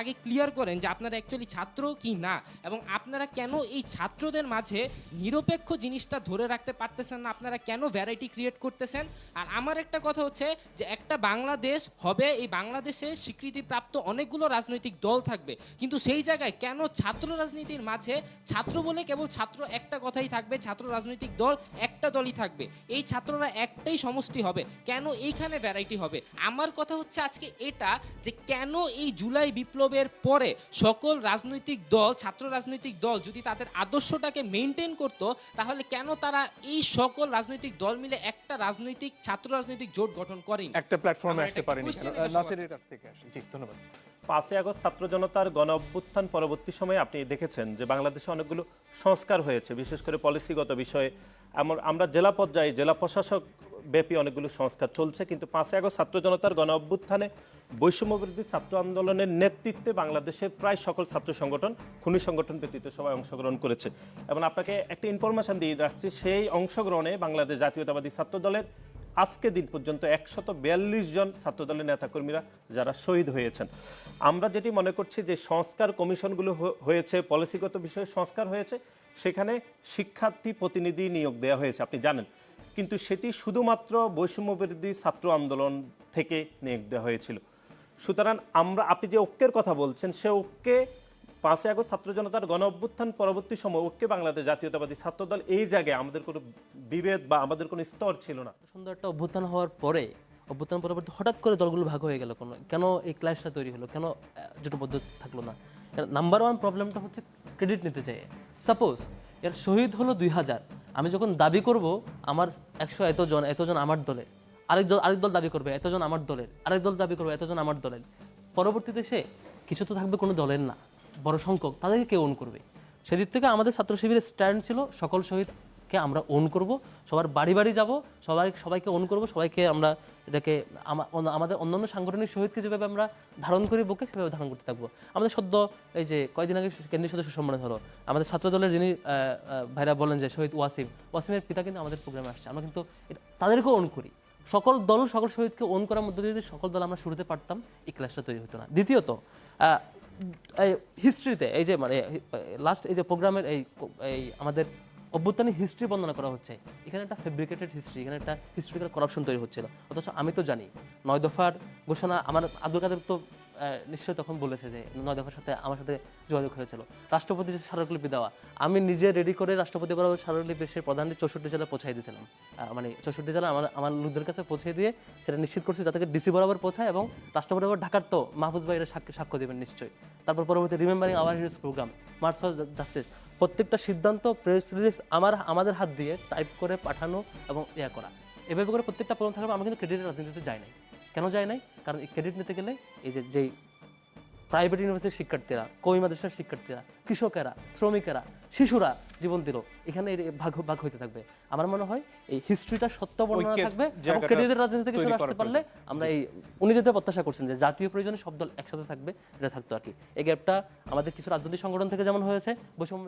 আগে ক্লিয়ার করেন যে আপনারা অ্যাকচুয়ালি ছাত্র কি না এবং আপনারা কেন এই ছাত্রদের মাঝে নিরপেক্ষ জিনিসটা ধরে রাখতে পারতেছেন না? আপনারা কেন ভ্যারাইটি ক্রিয়েট করতেছেন? আর আমার একটা কথা হচ্ছে যে একটা বাংলাদেশ হবে, এই বাংলাদেশে স্বীকৃতিপ্রাপ্ত অনেকগুলো রাজনৈতিক দল থাকবে। কিন্তু সেই জায়গায় কেন ছাত্র রাজনীতির মাঝে ছাত্র বলে কেবল ছাত্র একটা কথাই থাকবে, ছাত্র রাজনৈতিক দল একটা দলই থাকবে? এই ছাত্ররা একটাই সমষ্টি হবে। কেন এইখানে ভ্যারাইটি হবে? আমার কথা হচ্ছে আজকে এটা যে কেন এই জুলাই বিপ্লবের পরে সকল রাজনৈতিক দল ছাত্র রাজনৈতিক দল যদি তাদের আদর্শটাকে মেনটেন করতো তাহলে কেন তারা এই সকল রাজনৈতিক দল মিলে একটা রাজনৈতিক ছাত্র রাজনৈতিক জোট গঠন করেনি? একটা প্ল্যাটফর্মে আসতে পারেনি নাসিরের কাছ থেকে আসি। জি ধন্যবাদ। পাঁচই আগস্ট ছাত্র জনতার গণ অভ্যুত্থান পরবর্তী সময়ে আপনি দেখেছেন যে বাংলাদেশে অনেকগুলো সংস্কার হয়েছে বিশেষ করে পলিসিগত বিষয়ে। আমরা জেলা পর্যায়ে জেলা প্রশাসক ব্যাপী অনেকগুলো সংস্কার চলছে, কিন্তু পাঁচই আগস্ট ছাত্র জনতার গণ অভ্যুত্থানে বৈষম্যবিরোধী ছাত্র আন্দোলনের নেতৃত্বে বাংলাদেশের প্রায় সকল ছাত্র সংগঠন, খুনি সংগঠন ব্যতীত সবাই অংশগ্রহণ করেছে। এবং আপনাকে একটা ইনফরমেশন দিয়ে রাখছি, সেই অংশগ্রহণে বাংলাদেশ জাতীয়তাবাদী ছাত্র দলের আজকে দিন পর্যন্ত একশত বিয়াল্লিশ জন ছাত্রদলের নেতাকর্মীরা যারা শহীদ হয়েছেন। আমরা যেটি মনে করছি যে সংস্কার কমিশনগুলো হয়েছে, পলিসিগত বিষয়ে সংস্কার হয়েছে, সেখানে শিক্ষার্থী প্রতিনিধি নিয়োগ দেওয়া হয়েছে, আপনি জানেন। কিন্তু সেটি শুধুমাত্র বৈষম্য বিরোধী ছাত্র আন্দোলন থেকে নিয়োগ দেওয়া হয়েছিল। সুতরাং আমরা, আপনি যে ঐক্যের কথা বলছেন, সে ঐক্যে পাঁচই আগস্ট ছাত্র জনতার গণ অভ্যুত্থান পরবর্তী সময় ঐক্যে বাংলাদেশ জাতীয়তাবাদী ছাত্রদল এই জায়গায় আমাদের কোনো বিভেদ বা আমাদের কোনো স্তর ছিল না। সুন্দর একটা অভ্যুত্থান হওয়ার পরে, অভ্যুত্থান পরবর্তী হঠাৎ করে দলগুলো ভাগ হয়ে গেল কোনো? কেন এই ক্লাসটা তৈরি হলো? কেন জোটবদ্ধ থাকল না? নাম্বার ওয়ান প্রবলেমটা হচ্ছে ক্রেডিট নিতে চাই সাপোজ এর শহীদ হলো দুই হাজার। আমি যখন দাবি করব, আমার একশো এতজন এতজন আমার দলের। আরেক দল আরেক দল দাবি করবে, এতজন আমার দলের। আরেক দল দাবি করবে, এতজন আমার দলের। পরবর্তীতে সে কিছু তো থাকবে কোনো দলের না। বড় সংখ্যক তাদেরকে কে ওন করবে? সেদিক থেকে আমাদের ছাত্র শিবিরের স্ট্যান্ড ছিল, সকল শহীদকে আমরা ওন করব। সবার বাড়ি বাড়ি যাব, সবাই, সবাইকে ওন করব, সবাইকে আমরা এটাকে আমাদের অন্যান্য সাংগঠনিক শহীদকে যেভাবে আমরা ধারণ করি বুকে সেভাবে ধারণ করতে থাকব। আমাদের সদ্য এই যে কয়েকদিন আগে কেন্দ্রীয় সদস্য সম্মানিত হলো, আমাদের ছাত্র দলের যিনি ভাইরা বলেন যে শহীদ ওয়াসিম, ওয়াসিমের পিতা কিন্তু আমাদের প্রোগ্রামে আসছে। আমরা কিন্তু তাদেরকেও ওন করি। সকল দল, সকল শহীদকে ওন করার মধ্যে যদি সকল দল আমরা শুরুতে পারতাম, এই ক্লাসটা তৈরি হতো না। দ্বিতীয়ত হিস্ট্রিতে এই যে মানে লাস্ট এই যে প্রোগ্রামের এই এই আমাদের অভ্যুত্থানের হিস্ট্রি বর্ণনা করা হচ্ছে, এখানে একটা ফেব্রিকেটেড হিস্ট্রি এখানে একটা হিস্ট্রিক্যাল করাপশন তৈরি হচ্ছিল। অথচ আমি তো জানি, নয় দফার ঘোষণা, আমার আব্দুল কাদের তো নিশ্চয়ই তখন বলেছে যে, নয় দফার সাথে আমার সাথে যোগাযোগ হয়েছিল। রাষ্ট্রপতি স্মারকলিপি দেওয়া, আমি নিজে রেডি করে রাষ্ট্রপতি বরাবর স্মারকলিপি সে প্রধান চৌষট্টি জেলা পৌঁছাই দিয়েছিলাম। মানে চৌষট্টি জেলা আমার আমার লোকদের কাছে পৌঁছে দিয়ে সেটা নিশ্চিত করছি যাতে ডিসি বরাবর পৌঁছায় এবং রাষ্ট্রপতি বরাবর ঢাকার তো মাহফুজ ভাই এটা সাক্ষ্য দেবেন নিশ্চয়ই। তারপর পরবর্তী remembering our heroes program march justice প্রত্যেকটা সিদ্ধান্ত প্রেস রিলিজ আমার, আমাদের হাত দিয়ে টাইপ করে পাঠানো এবং ইয়া করা। এভাবে করে প্রত্যেকটা প্রোগ্রাম থাকবে, আমি কিন্তু ক্রেডিট রাজনীতিতে যাই নাই। কেন যায় নাই? কারণ এই ক্রেডিট নিতে গেলে এই যে যেই প্রাইভেট ইউনিভার্সিটির শিক্ষার্থীরা কমি মাদ্রাসার শিক্ষার্থীরা কৃষকেরা শ্রমিকেরা শিশুরা জীবন দিল এখানে ভাগ ভাগ হইতে থাকবে। আমার মনে হয় এই হিস্ট্রিটা সত্য বর্ণনা থাকবে এবং ক্রেডিটের রাজনীতি থেকে তৈরি আসতে পারলে আমরা এই উনি যেটা প্রত্যাশা করছেন যে জাতীয় প্রয়োজনে সব দল একসাথে থাকবে এটা থাকতো আর কি। এই গ্যাপটা আমাদের কিছু রাজনৈতিক সংগঠন থেকে যেমন হয়েছে বৈষম্য